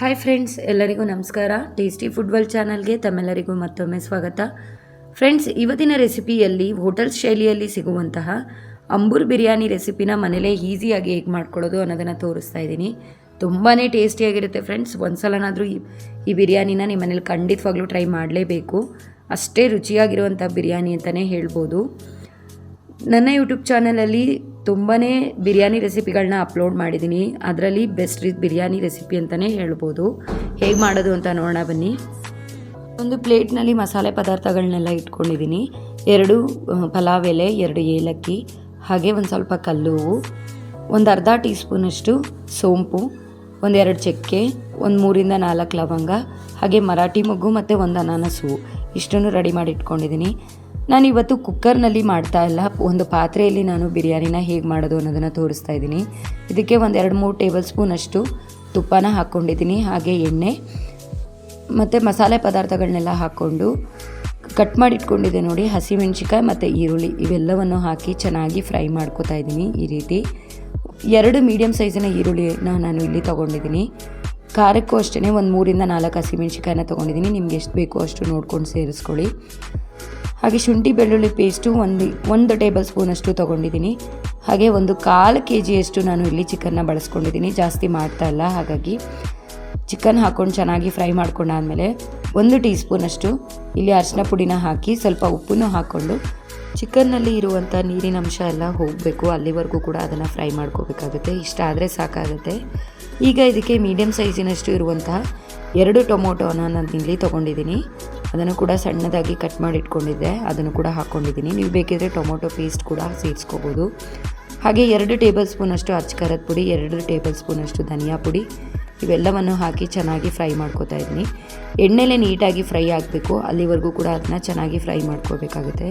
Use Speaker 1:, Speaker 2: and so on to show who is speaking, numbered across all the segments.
Speaker 1: Hi friends ಎಲ್ಲರಿಗೂ ನಮಸ್ಕಾರ. Tasty food world ಚಾನಲ್ಗೆ ತಮ್ಮೆಲ್ಲರಿಗೂ ಮತ್ತೊಮ್ಮೆ ಸ್ವಾಗತ. ಫ್ರೆಂಡ್ಸ್ ಇವತ್ತಿನ ರೆಸಿಪಿಯಲ್ಲಿ ಹೋಟೆಲ್ ಶೈಲಿಯಲ್ಲಿ ಸಿಗುವಂತಹ ಅಂಬೂರ್ ಬಿರಿಯಾನಿ ರೆಸಿಪಿನ ಮನೇಲೇ ಈಸಿಯಾಗಿ ಹೇಗೆ ಮಾಡ್ಕೊಳ್ಳೋದು ಅನ್ನೋದನ್ನು ತೋರಿಸ್ತಾ ಇದ್ದೀನಿ. ತುಂಬಾ ಟೇಸ್ಟಿಯಾಗಿರುತ್ತೆ ಫ್ರೆಂಡ್ಸ್ ಒಂದ್ಸಲನಾದರೂ ಈ ಈ ಬಿರಿಯಾನಿನ ನಿಮ್ಮ ಮನೇಲಿ ಖಂಡಿತವಾಗ್ಲೂ ಟ್ರೈ ಮಾಡಲೇಬೇಕು. ಅಷ್ಟೇ ರುಚಿಯಾಗಿರುವಂಥ ಬಿರಿಯಾನಿ ಅಂತಲೇ ಹೇಳ್ಬೋದು. ನನ್ನ ಯೂಟ್ಯೂಬ್ ಚಾನಲಲ್ಲಿ ತುಂಬಾ ಬಿರಿಯಾನಿ ರೆಸಿಪಿಗಳನ್ನ ಅಪ್ಲೋಡ್ ಮಾಡಿದ್ದೀನಿ ಅದರಲ್ಲಿ ಬೆಸ್ಟ್ ಬಿರಿಯಾನಿ ರೆಸಿಪಿ ಅಂತಲೇ ಹೇಳ್ಬೋದು. ಹೇಗೆ ಮಾಡೋದು ಅಂತ ನೋಡೋಣ ಬನ್ನಿ. ಒಂದು ಪ್ಲೇಟ್ನಲ್ಲಿ ಮಸಾಲೆ ಪದಾರ್ಥಗಳನ್ನೆಲ್ಲ ಇಟ್ಕೊಂಡಿದ್ದೀನಿ ಎರಡು ಪಲಾವ್ ಎಲೆ, ಎರಡು ಏಲಕ್ಕಿ, ಹಾಗೆ ಒಂದು ಸ್ವಲ್ಪ ಕಲ್ಲು ಹೂವು ಒಂದು ಅರ್ಧ ಟೀ ಸ್ಪೂನಷ್ಟು ಸೋಂಪು ಒಂದೆರಡು ಚಕ್ಕೆ, ಒಂದು ಮೂರಿಂದ ನಾಲ್ಕು ಲವಂಗ, ಹಾಗೆ ಮರಾಠಿ ಮೊಗ್ಗು ಮತ್ತು ಒಂದು ಅನಾನಸು. ಇಷ್ಟನ್ನು ರೆಡಿ ಮಾಡಿ ಇಟ್ಕೊಂಡಿದ್ದೀನಿ ನಾನು ಇವತ್ತು ಕುಕ್ಕರ್ನಲ್ಲಿ ಮಾಡ್ತಾ ಇಲ್ಲ. ಒಂದು ಪಾತ್ರೆಯಲ್ಲಿ ನಾನು ಬಿರಿಯಾನಿನ ಹೇಗೆ ಮಾಡೋದು ಅನ್ನೋದನ್ನು ತೋರಿಸ್ತಾ ಇದ್ದೀನಿ. ಇದಕ್ಕೆ ಒಂದು ಎರಡು ಮೂರು ಟೇಬಲ್ ಸ್ಪೂನಷ್ಟು ತುಪ್ಪನ ಹಾಕ್ಕೊಂಡಿದ್ದೀನಿ. ಹಾಗೆ ಎಣ್ಣೆ, ಮತ್ತು ಮಸಾಲೆ ಪದಾರ್ಥಗಳನ್ನೆಲ್ಲ ಹಾಕ್ಕೊಂಡು ಕಟ್ ಮಾಡಿ ಇಟ್ಕೊಂಡಿದ್ದೆ ನೋಡಿ. ಹಸಿಮೆಣ್ಸಿಕಾಯಿ ಮತ್ತು ಈರುಳ್ಳಿ ಇವೆಲ್ಲವನ್ನು ಹಾಕಿ ಚೆನ್ನಾಗಿ ಫ್ರೈ ಮಾಡ್ಕೊತಾ ಇದ್ದೀನಿ ಈ ರೀತಿ. ಎರಡು ಮೀಡಿಯಮ್ ಸೈಜಿನ ಈರುಳ್ಳಿನ ನಾನು ಇಲ್ಲಿ ತೊಗೊಂಡಿದ್ದೀನಿ. ಖಾರಕ್ಕೂ ಅಷ್ಟೇ ಒಂದು ಮೂರಿಂದ ನಾಲ್ಕು ಹಸಿಮೆಣ್ಸಿಕಾಯಿನ ತೊಗೊಂಡಿದ್ದೀನಿ. ನಿಮ್ಗೆ ಎಷ್ಟು ಬೇಕೋ ಅಷ್ಟು ನೋಡ್ಕೊಂಡು ಸೇರಿಸ್ಕೊಳ್ಳಿ. ಹಾಗೆ ಶುಂಠಿ, ಬೆಳ್ಳುಳ್ಳಿ ಪೇಸ್ಟು ಒಂದು ಒಂದು ಟೇಬಲ್ ಸ್ಪೂನಷ್ಟು ತೊಗೊಂಡಿದ್ದೀನಿ. ಹಾಗೆ ಒಂದು ಕಾಲು ಕೆ ಜಿಯಷ್ಟು ನಾನು ಇಲ್ಲಿ ಚಿಕನ್ನ ಬಳಸ್ಕೊಂಡಿದ್ದೀನಿ. ಜಾಸ್ತಿ ಮಾಡ್ತಾ ಇಲ್ಲ, ಹಾಗಾಗಿ ಚಿಕನ್ ಹಾಕ್ಕೊಂಡು ಚೆನ್ನಾಗಿ ಫ್ರೈ ಮಾಡ್ಕೊಂಡಾದಮೇಲೆ ಒಂದು ಟೀ ಸ್ಪೂನಷ್ಟು ಇಲ್ಲಿ ಅರಿಶಿನ ಪುಡಿನ ಹಾಕಿ ಸ್ವಲ್ಪ ಉಪ್ಪನ್ನು ಹಾಕ್ಕೊಂಡು ಚಿಕನ್ನಲ್ಲಿ ಇರುವಂಥ ನೀರಿನ ಅಂಶ ಎಲ್ಲ ಹೋಗಬೇಕು. ಅಲ್ಲಿವರೆಗೂ ಕೂಡ ಅದನ್ನು ಫ್ರೈ ಮಾಡ್ಕೋಬೇಕಾಗುತ್ತೆ. ಇಷ್ಟ ಆದರೆ ಸಾಕಾಗುತ್ತೆ. ಈಗ ಇದಕ್ಕೆ ಮೀಡಿಯಮ್ ಸೈಜಿನಷ್ಟು ಇರುವಂತಹ ಎರಡು ಟೊಮೊಟೊನ ನಾನು ಇಲ್ಲಿ ತೊಗೊಂಡಿದ್ದೀನಿ. ಅದನ್ನು ಕೂಡ ಸಣ್ಣದಾಗಿ ಕಟ್ ಮಾಡಿ ಇಟ್ಕೊಂಡಿದ್ದೆ ಅದನ್ನು ಕೂಡ ಹಾಕ್ಕೊಂಡಿದ್ದೀನಿ ನೀವು ಬೇಕಿದ್ರೆ ಟೊಮೊಟೊ ಪೇಸ್ಟ್ ಕೂಡ ಸೇರಿಸ್ಕೋಬೋದು. ಹಾಗೆ ಎರಡು ಟೇಬಲ್ ಸ್ಪೂನಷ್ಟು ಅಚ್ಕರದ ಪುಡಿ, ಎರಡು ಟೇಬಲ್ ಸ್ಪೂನಷ್ಟು ಧನಿಯಾ ಪುಡಿ. ಇವೆಲ್ಲವನ್ನು ಹಾಕಿ ಚೆನ್ನಾಗಿ ಫ್ರೈ ಮಾಡ್ಕೊತಾ ಇದ್ದೀನಿ. ಎಣ್ಣೆಲೆ ನೀಟಾಗಿ ಫ್ರೈ ಆಗಬೇಕು. ಅಲ್ಲಿವರೆಗೂ ಕೂಡ ಅದನ್ನ ಚೆನ್ನಾಗಿ ಫ್ರೈ ಮಾಡ್ಕೋಬೇಕಾಗುತ್ತೆ.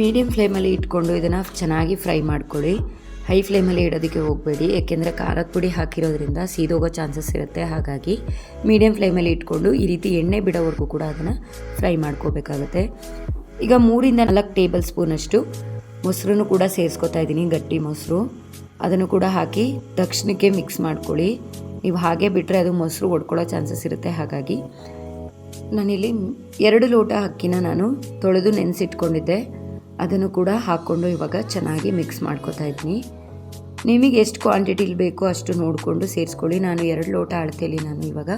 Speaker 1: ಮೀಡಿಯಮ್ ಫ್ಲೇಮಲ್ಲಿ ಇಟ್ಕೊಂಡು ಇದನ್ನು ಚೆನ್ನಾಗಿ ಫ್ರೈ ಮಾಡ್ಕೊಳ್ಳಿ. ಹೈ ಫ್ಲೇಮಲ್ಲಿ ಇಡೋದಕ್ಕೆ ಹೋಗಬೇಡಿ ಏಕೆಂದರೆ ಖಾರದ ಪುಡಿ ಹಾಕಿರೋದ್ರಿಂದ ಸೀದೋಗೋ ಚಾನ್ಸಸ್ ಇರುತ್ತೆ. ಹಾಗಾಗಿ ಮೀಡಿಯಮ್ ಫ್ಲೇಮಲ್ಲಿ ಇಟ್ಕೊಂಡು ಈ ರೀತಿ ಎಣ್ಣೆ ಬಿಡೋವರೆಗೂ ಕೂಡ ಅದನ್ನು ಫ್ರೈ ಮಾಡ್ಕೋಬೇಕಾಗುತ್ತೆ. ಈಗ ಮೂರಿಂದ ನಾಲ್ಕು ಟೇಬಲ್ ಸ್ಪೂನಷ್ಟು ಮೊಸರನ್ನು ಕೂಡ ಸೇರಿಸ್ಕೊತಾ ಇದ್ದೀನಿ, ಗಟ್ಟಿ ಮೊಸರು. ಅದನ್ನು ಕೂಡ ಹಾಕಿ ತಕ್ಷಣಕ್ಕೆ ಮಿಕ್ಸ್ ಮಾಡ್ಕೊಳ್ಳಿ. ನೀವು ಹಾಗೆ ಬಿಟ್ಟರೆ ಅದು ಮೊಸರು ಒಡ್ಕೊಳ್ಳೋ ಚಾನ್ಸಸ್ ಇರುತ್ತೆ. ಹಾಗಾಗಿ ನಾನಿಲ್ಲಿ ಎರಡು ಲೋಟ ಅಕ್ಕಿನ ನಾನು ತೊಳೆದು ನೆನೆಸಿಟ್ಕೊಂಡಿದ್ದೆ. ಅದನ್ನು ಕೂಡ ಹಾಕ್ಕೊಂಡು ಇವಾಗ ಚೆನ್ನಾಗಿ ಮಿಕ್ಸ್ ಮಾಡ್ಕೊತಾ ಇದ್ದೀನಿ. ನಿಮಗೆ ಎಷ್ಟು ಕ್ವಾಂಟಿಟಿಲಿ ಬೇಕೋ ಅಷ್ಟು ನೋಡಿಕೊಂಡು ಸೇರಿಸ್ಕೊಳ್ಳಿ. ನಾನು ಎರಡು ಲೋಟ ಅಳತೆಯಲ್ಲಿ ನಾನು ಇವಾಗ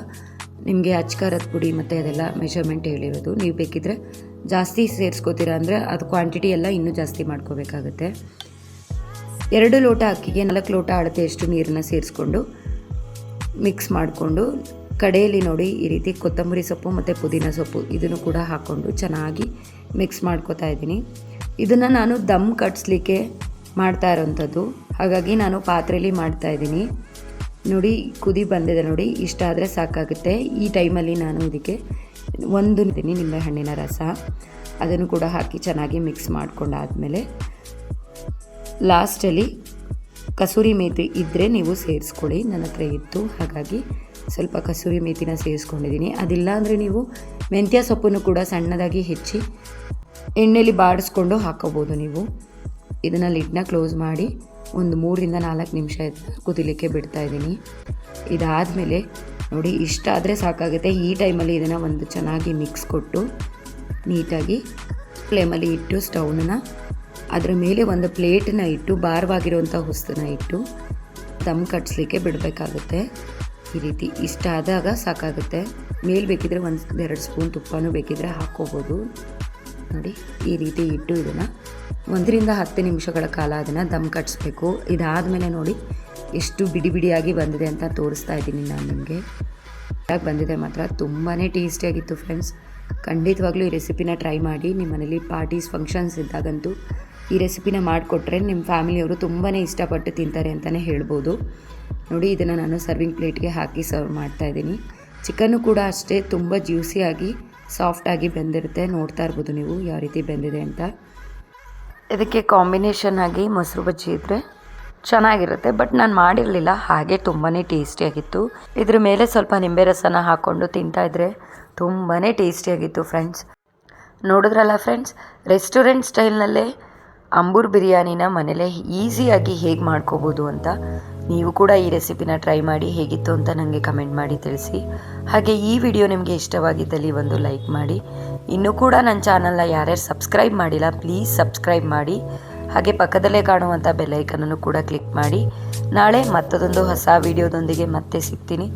Speaker 1: ನಿಮಗೆ ಅಚ್ಕಾರದ ಪುಡಿ ಮತ್ತು ಅದೆಲ್ಲ ಮೆಷರ್ಮೆಂಟ್ ಹೇಳಿರೋದು. ನೀವು ಬೇಕಿದ್ರೆ ಜಾಸ್ತಿ ಸೇರಿಸ್ಕೋತೀರಾ ಅಂದರೆ ಅದು ಕ್ವಾಂಟಿಟಿ ಎಲ್ಲ ಇನ್ನೂ ಜಾಸ್ತಿ ಮಾಡ್ಕೋಬೇಕಾಗುತ್ತೆ. ಎರಡು ಲೋಟ ಅಕ್ಕಿಗೆ ನಾಲ್ಕು ಲೋಟ ಅಳತೆಯಷ್ಟು ನೀರನ್ನ ಸೇರಿಸ್ಕೊಂಡು ಮಿಕ್ಸ್ ಮಾಡಿಕೊಂಡು ಕಡೆಯಲ್ಲಿ ನೋಡಿ ಈ ರೀತಿ ಕೊತ್ತಂಬರಿ ಸೊಪ್ಪು ಮತ್ತು ಪುದೀನ ಸೊಪ್ಪು ಇದನ್ನು ಕೂಡ ಹಾಕ್ಕೊಂಡು ಚೆನ್ನಾಗಿ ಮಿಕ್ಸ್ ಮಾಡ್ಕೋತಾ ಇದ್ದೀನಿ. ಇದನ್ನು ನಾನು ದಮ್ ಕಟ್ಸ್ಲಿಕ್ಕೆ ಮಾಡ್ತಾ ಇರೋಂಥದ್ದು. ಹಾಗಾಗಿ ನಾನು ಪಾತ್ರೆಯಲ್ಲಿ ಮಾಡ್ತಾ ಇದ್ದೀನಿ. ನೋಡಿ, ಕುದಿ ಬಂದಿದೆ ನೋಡಿ, ಇಷ್ಟ ಆದರೆ ಸಾಕಾಗುತ್ತೆ. ಈ ಟೈಮಲ್ಲಿ ನಾನು ಇದಕ್ಕೆ ಒಂದು ನಿಂಬೆ ಹಣ್ಣಿನ ರಸ. ಅದನ್ನು ಕೂಡ ಹಾಕಿ ಚೆನ್ನಾಗಿ ಮಿಕ್ಸ್ ಮಾಡ್ಕೊಂಡಾದಮೇಲೆ ಲಾಸ್ಟಲ್ಲಿ ಕಸೂರಿ ಮೇತಿ ಇದ್ದರೆ ನೀವು ಸೇರಿಸ್ಕೊಳ್ಳಿ. ನನ್ನ ಹತ್ರ ಇತ್ತು. ಹಾಗಾಗಿ ಸ್ವಲ್ಪ ಕಸೂರಿ ಮೇತಿನ ಸೇರಿಸ್ಕೊಂಡಿದ್ದೀನಿ. ಅದಿಲ್ಲ ಅಂದರೆ ನೀವು ಮೆಂತ್ಯ ಸೊಪ್ಪನ್ನು ಕೂಡ ಸಣ್ಣದಾಗಿ ಹೆಚ್ಚಿ ಎಣ್ಣೆಲಿ ಬಾಡಿಸ್ಕೊಂಡು ಹಾಕೋಬೋದು ನೀವು. ಇದನ್ನು ಲಿಡ್ನ ಕ್ಲೋಸ್ ಮಾಡಿ ಒಂದು ಮೂರರಿಂದ ನಾಲ್ಕು ನಿಮಿಷ ಕುದಿಲಿಕ್ಕೆ ಬಿಡ್ತಾ ಇದ್ದೀನಿ. ಇದಾದಮೇಲೆ ನೋಡಿ, ಇಷ್ಟ ಆದರೆ ಸಾಕಾಗುತ್ತೆ. ಈ ಟೈಮಲ್ಲಿ ಇದನ್ನು ಒಂದು ಚೆನ್ನಾಗಿ ಮಿಕ್ಸ್ ಕೊಟ್ಟು ನೀಟಾಗಿ ಫ್ಲೇಮಲ್ಲಿ ಇಟ್ಟು ಸ್ಟೌನನ್ನು ಅದರ ಮೇಲೆ ಒಂದು ಪ್ಲೇಟನ್ನ ಇಟ್ಟು ಭಾರವಾಗಿರುವಂಥ ಹುಸ್ತನ್ನ ಇಟ್ಟು ದಮ್ ಕಟ್ಸ್ಲಿಕ್ಕೆ ಬಿಡಬೇಕಾಗುತ್ತೆ. ಈ ರೀತಿ ಇಷ್ಟ ಆದಾಗ ಸಾಕಾಗುತ್ತೆ. ಮೇಲೆ ಬೇಕಿದ್ರೆ ಒಂದು ಎರಡು ಸ್ಪೂನ್ ತುಪ್ಪನೂ ಬೇಕಿದ್ರೆ ಹಾಕ್ಕೋಬೋದು ನೋಡಿ ಈ ರೀತಿ ಇಟ್ಟು ಇದನ್ನು ಒಂದರಿಂದ ಹತ್ತು ನಿಮಿಷಗಳ ಕಾಲ ಅದನ್ನು ದಮ್ ಕಟ್ಸ್ಬೇಕು. ಇದಾದಮೇಲೆ ನೋಡಿ ಎಷ್ಟು ಬಿಡಿ ಬಿಡಿಯಾಗಿ ಬಂದಿದೆ ಅಂತ ತೋರಿಸ್ತಾ ಇದ್ದೀನಿ ನಾನು ನಿಮಗೆ. ಆಗಿ ಬಂದಿದೆ ಮಾತ್ರ. ತುಂಬಾ ಟೇಸ್ಟಿಯಾಗಿತ್ತು ಫ್ರೆಂಡ್ಸ್. ಖಂಡಿತವಾಗ್ಲೂ ಈ ರೆಸಿಪಿನ ಟ್ರೈ ಮಾಡಿ. ನಿಮ್ಮ ಮನೇಲಿ ಪಾರ್ಟೀಸ್, ಫಂಕ್ಷನ್ಸ್ ಇದ್ದಾಗಂತೂ ಈ ರೆಸಿಪಿನ ಮಾಡಿಕೊಟ್ರೆ ನಿಮ್ಮ ಫ್ಯಾಮಿಲಿಯವರು ತುಂಬಾ ಇಷ್ಟಪಟ್ಟು ತಿಂತಾರೆ ಅಂತಲೇ ಹೇಳ್ಬೋದು. ನೋಡಿ ಇದನ್ನು ನಾನು ಸರ್ವಿಂಗ್ ಪ್ಲೇಟ್ಗೆ ಹಾಕಿ ಸರ್ವ್ ಮಾಡ್ತಾ ಇದ್ದೀನಿ. ಚಿಕನ್ನು ಕೂಡ ಅಷ್ಟೇ, ತುಂಬ ಜ್ಯೂಸಿಯಾಗಿ ಸಾಫ್ಟಾಗಿ ಬೆಂದಿರುತ್ತೆ, ನೋಡ್ತಾ ಇರ್ಬೋದು ನೀವು ಯಾವ ರೀತಿ ಬೆಂದಿದೆ ಅಂತ. ಇದಕ್ಕೆ ಕಾಂಬಿನೇಷನ್ ಆಗಿ ಮೊಸರು ಬಜ್ಜಿ ಇದ್ದರೆ ಚೆನ್ನಾಗಿರುತ್ತೆ, ಬಟ್ ನಾನು ಮಾಡಿರಲಿಲ್ಲ, ಹಾಗೆ ತುಂಬಾ ಟೇಸ್ಟಿಯಾಗಿತ್ತು ಇದ್ರ ಮೇಲೆ ಸ್ವಲ್ಪ ನಿಂಬೆ ರಸನ ಹಾಕ್ಕೊಂಡು ತಿಂತಾಯಿದ್ರೆ ತುಂಬಾ ಟೇಸ್ಟಿಯಾಗಿತ್ತು ಫ್ರೆಂಡ್ಸ್. ನೋಡಿದ್ರಲ್ಲ ಫ್ರೆಂಡ್ಸ್, ರೆಸ್ಟೋರೆಂಟ್ ಸ್ಟೈಲ್ನಲ್ಲೇ ಅಂಬೂರ್ ಬಿರಿಯಾನಿನ ಮನೇಲೇ ಈಸಿಯಾಗಿ ಹೇಗೆ ಮಾಡ್ಕೋಬೋದು ಅಂತ ನೀವು ಕೂಡ ಈ ರೆಸಿಪಿನ ಟ್ರೈ ಮಾಡಿ ಹೇಗಿತ್ತು ಅಂತ ನನಗೆ ಕಮೆಂಟ್ ಮಾಡಿ ತಿಳಿಸಿ. ಹಾಗೆ ಈ ವಿಡಿಯೋ ನಿಮಗೆ ಇಷ್ಟವಾಗಿದ್ದಲ್ಲಿ ಒಂದು ಲೈಕ್ ಮಾಡಿ. ಇನ್ನೂ ಕೂಡ ನನ್ನ ಚಾನಲ್ನ ಯಾರ್ಯಾರು ಸಬ್ಸ್ಕ್ರೈಬ್ ಮಾಡಿಲ್ಲ, ಪ್ಲೀಸ್ ಸಬ್ಸ್ಕ್ರೈಬ್ ಮಾಡಿ. ಹಾಗೆ ಪಕ್ಕದಲ್ಲೇ ಕಾಣುವಂಥ ಬೆಲ್ಲೈಕನನ್ನು ಕೂಡ ಕ್ಲಿಕ್ ಮಾಡಿ. ನಾಳೆ ಮತ್ತದೊಂದು ಹೊಸ ವಿಡಿಯೋದೊಂದಿಗೆ ಮತ್ತೆ ಸಿಗ್ತೀನಿ.